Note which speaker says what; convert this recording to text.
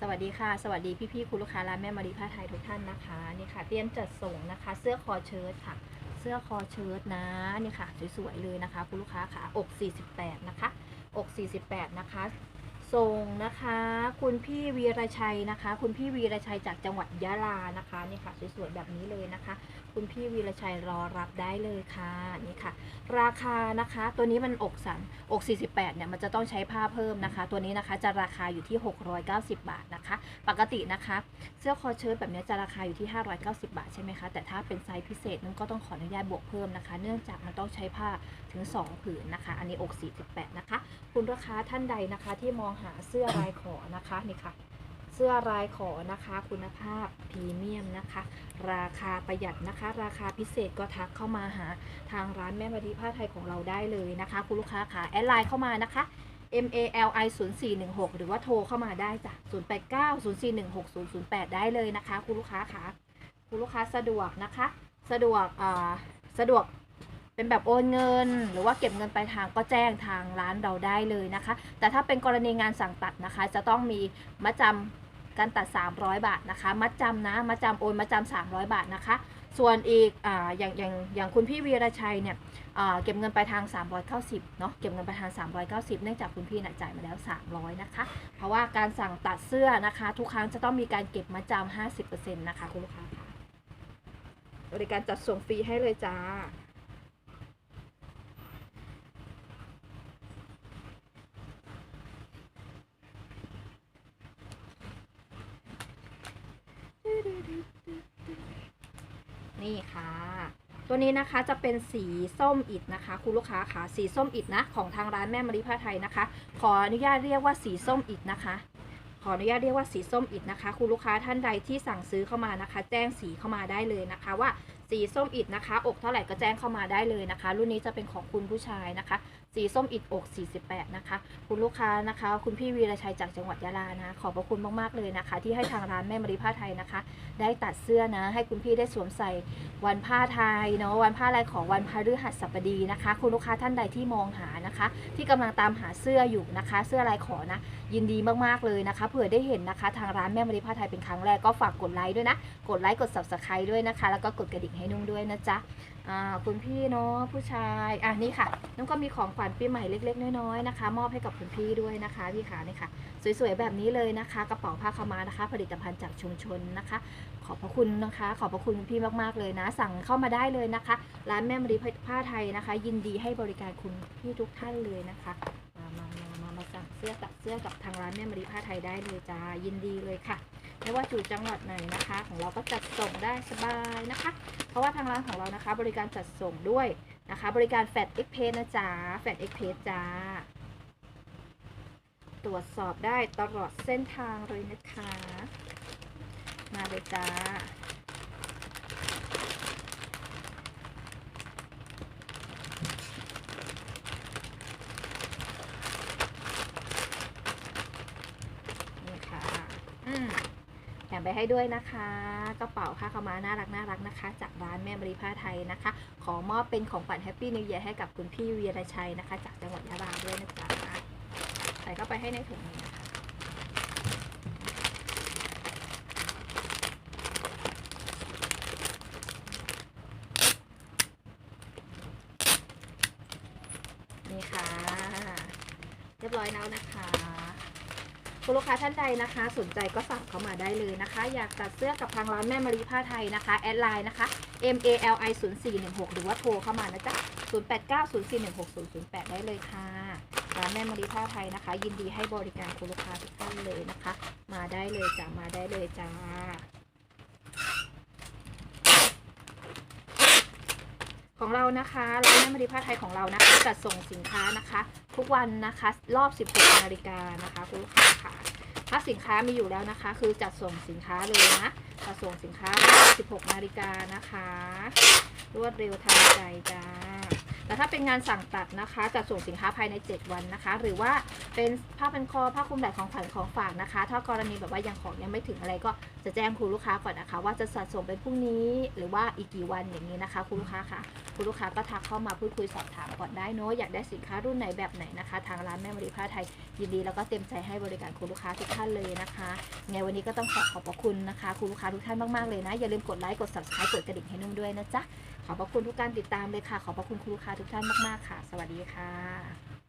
Speaker 1: สวัสดีค่ะ สวัสดีพี่ๆคุณลูกค้าร้านแม่มารีผ้าไทยทุกท่านนะคะนี่ค่ะเตรียมจัดส่งนะคะ เสื้อคอเชิ้ตค่ะ เสื้อคอเชิ้ตนะนี่ค่ะสวยๆเลยนะคะ คุณลูกค้าค่ะอก 48 นะคะ อก 48 นะคะ ส่งนะคะ คุณพี่วีรชัยนะคะ คุณพี่วีรชัยจากจังหวัดยะลานะคะนี่ค่ะสวยๆแบบนี้เลยนะคะ คุณพี่วีรชัยรอรับได้เลยค่ะนี่ค่ะ ราคานะคะ ตัวนี้มันอกสันอก 48เนี่ยมันจะต้องใช้ผ้าเพิ่มนะคะ ตัวนี้นะคะจะราคาอยู่ที่ 690 บาทนะคะ ปกตินะคะ เสื้อคอเชิ้ตแบบนี้จะราคาอยู่ที่ 590 บาทใช่ไหมคะแต่ถ้าเป็นไซส์พิเศษนั้นก็ต้องขออนุญาตบวกเพิ่มนะคะ เนื่องจากมันต้องใช้ผ้าถึง 2 ผืนนะคะ อันนี้อก 48 นะคะ คุณลูกค้าท่านใดนะคะที่มองหาเสื้อลายขอนะคะนี่ค่ะ เสื้อลายขอนะคะ คุณภาพพรีเมียมนะคะ ราคาประหยัดนะคะ ราคาพิเศษก็ทักเข้ามาหาทางร้านแม่มารีผ้าไทยของเราได้เลยนะคะ คุณลูกค้าค่ะแอดไลน์เข้ามานะคะ M A L I 0 4 1 6 หรือว่าโทรเข้ามาได้จ้ะ0 8 9 0 4 1 6 0 0 8 ได้เลยนะคะ คุณลูกค้าค่ะ คุณลูกค้าสะดวกนะคะ สะดวกอ่าสะดวก เป็นแบบโอนเงิน หรือว่าเก็บเงินปลายทางก็แจ้งทางร้านเราได้เลยนะคะ แต่ถ้าเป็นกรณีงานสั่งตัดนะคะ จะต้องมีมัดจำการตัด 300 บาทนะคะ มัดจำนะมัดจำโอนมัดจำ300 บาทนะคะ ส่วนอีกออย่างอย่างอย่างคุณพี่วีรชัยเนี่ยเก็บเงินไปลายทาง 390เนาะเก็บเงินไปลายทาง 390 เนื่องจากคุณพี่น่ะจ่ายมาแล้ว 300 นะคะ เพราะว่าการสั่งตัดเสื้อนะคะ ทุกครั้งจะต้องมีการเก็บมาจำ50%นะคะคุณลูกค้าค่ะบริการจัดส่งฟรีให้เลยจ้า นี่ค่ะ ตัวนี้นะคะจะเป็นสีส้มอิดนะคะ คุณลูกค้าค่ะสีส้มอิดนะของทางร้านแม่มาริผ้าไทยนะคะ ขออนุญาตเรียกว่าสีส้มอิดนะคะขออนุญาตเรียกว่าสีส้มอิดนะคะ คุณลูกค้าท่านใดที่สั่งซื้อเข้ามานะคะ แจ้งสีเข้ามาได้เลยนะคะว่าสีส้มอิดนะคะ อกเท่าไหร่ก็แจ้งเข้ามาได้เลยนะคะ รุ่นนี้จะเป็นของคุณผู้ชายนะคะ สีส้มอิดอก 48 นะคะ คุณลูกค้านะคะ คุณพี่วีรชัยจากจังหวัดยะลานะ ขอบพระคุณมาก ๆ เลยนะคะ ที่ให้ทางร้านแม่มริผ้าไทยนะคะ ได้ตัดเสื้อนะ ให้คุณพี่ได้สวมใส่วันผ้าไทยเนาะ วันผ้าลายของวันพฤหัสบดีนะคะ คุณลูกค้าท่านใดที่มองหานะคะ ที่กำลังตามหาเสื้ออยู่นะคะ เสื้อลายขอนะ ยินดีมาก ๆ เลยนะคะ เผื่อได้เห็นนะคะ ทางร้านแม่มริผ้าไทยเป็นครั้งแรกก็ฝากกดไลค์ด้วยนะ กดไลค์ กด subscribe ด้วยนะคะ แล้วก็กดกระดิ่งให้นุ่งด้วยนะจ๊ะ อ่าคุณพี่เนาะผู้ชายอะนี่ค่ะน้องก็มีของขวัญปีใหม่เล็ก ๆ น้อยๆนะคะ มอบให้กับคุณพี่ด้วยนะคะพี่ขานี่ค่ะ สวยๆแบบนี้เลยนะคะ กระเป๋าผ้าขาวม้านะคะ ผลิตภัณฑ์จากชุมชนนะคะ ขอบพระคุณนะคะ ขอบพระคุณคุณพี่มากๆเลยนะ สั่งเข้ามาได้เลยนะคะ ร้านแม่มรีผ้าไทยนะคะ ยินดีให้บริการคุณพี่ทุกท่านเลยนะคะมามามามามาสั่งเสื้อตัดเสื้อกับทางร้านแม่มรีผ้าไทยได้เลยจ้ายินดีเลยค่ะ ไม่ว่าอยู่จังหวัดไหนนะคะ ของเราก็จัดส่งได้สบายนะคะ เพราะว่าทางร้านของเรานะคะ บริการจัดส่งด้วยนะคะ บริการแฟดเอ็กเพนะจ๊ะแฟดเอ็กเพจ้าตรวจสอบได้ตลอดเส้นทางเลยนะคะ มาเลยจ้า นี่ค่ะ อืมแถมไปให้ด้วยนะคะกระเป๋าผ้าขาวม้าน่ารักน่ารักนะคะ จากร้านแม่มรีผ้าไทยนะคะ ขอมอบเป็นของขวัญแฮปปี้นิว e a ยให้กับคุณพี่วีรชัยนะคะ จากจังหวัดยะลาด้วยนะจ๊ะใส่เข้าไปให้ในถุงนี้นะคะนี่ค่ะ เรียบร้อยแล้วนะคะ คุณลูกค้าท่านใดนะคะ สนใจก็สั่งเข้ามาได้เลยนะคะ อยากตัดเสื้อกับทางร้านแม่มารีผ้าไทยนะคะ แอดไลน์นะคะ M A L I 0 4 1 6หรือว่าโทรเข้ามานะจ๊ะ0 8 9 0 4 1 6 0 0 8 ได้เลยค่ะ ร้านแม่มารีผ้าไทยนะคะ ยินดีให้บริการคุณลูกค้าทุกท่านเลยนะคะ มาได้เลยจ้ามาได้เลยจ้า ของเรานะคะร้านแม่มารีผ้าไทยของเรานะคะจัดส่งสินค้านะคะ ทุกวันนะคะ รอบ 16นาฬิกานะคะคุณลูกค้าค่ะถ้าสินค้ามีอยู่แล้วนะคะ คือจัดส่งสินค้าเลยนะจัดส่งสินค้า 16นาฬิกานะคะ รวดเร็วทันใจจ้าแต่ถ้าเป็นงานสั่งตัดนะคะจะส่งสินค้าภายใน 7 วันนะคะ หรือว่าเป็นผ้าเป็นคอผ้าคลุมไหล่ของขวัญของฝากนะคะ ถ้ากรณีแบบว่ายังของยังไม่ถึงอะไรก็จะแจ้งคุณลูกค้าก่อนนะคะ ว่าจะจัดส่งเป็นพรุ่งนี้ หรือว่าอีกกี่วันอย่างนี้นะคะ คุณลูกค้าค่ะคุณลูกค้าก็ทักเข้ามาพูดคุยสอบถามก่อนได้เนาะอยากได้สินค้ารุ่นไหนแบบไหนนะคะ ทางร้านแม่มารีผ้าไทยยินดีแล้วก็เต็มใจให้บริการคุณลูกค้าทุกท่านเลยนะคะไงวันนี้ก็ต้องขอขอบพระคุณนะคะคุณลูกค้าทุกท่านมากๆเลยนะอย่าลืมกดไลค์กด subscribe กดกระดิ่งให้นุ่มด้วยนะจ๊ะขอบพระคุณทุกการติดตามเลยค่ะ ขอบพระคุณคุณลูกค้าทุกท่านมากๆค่ะ สวัสดีค่ะ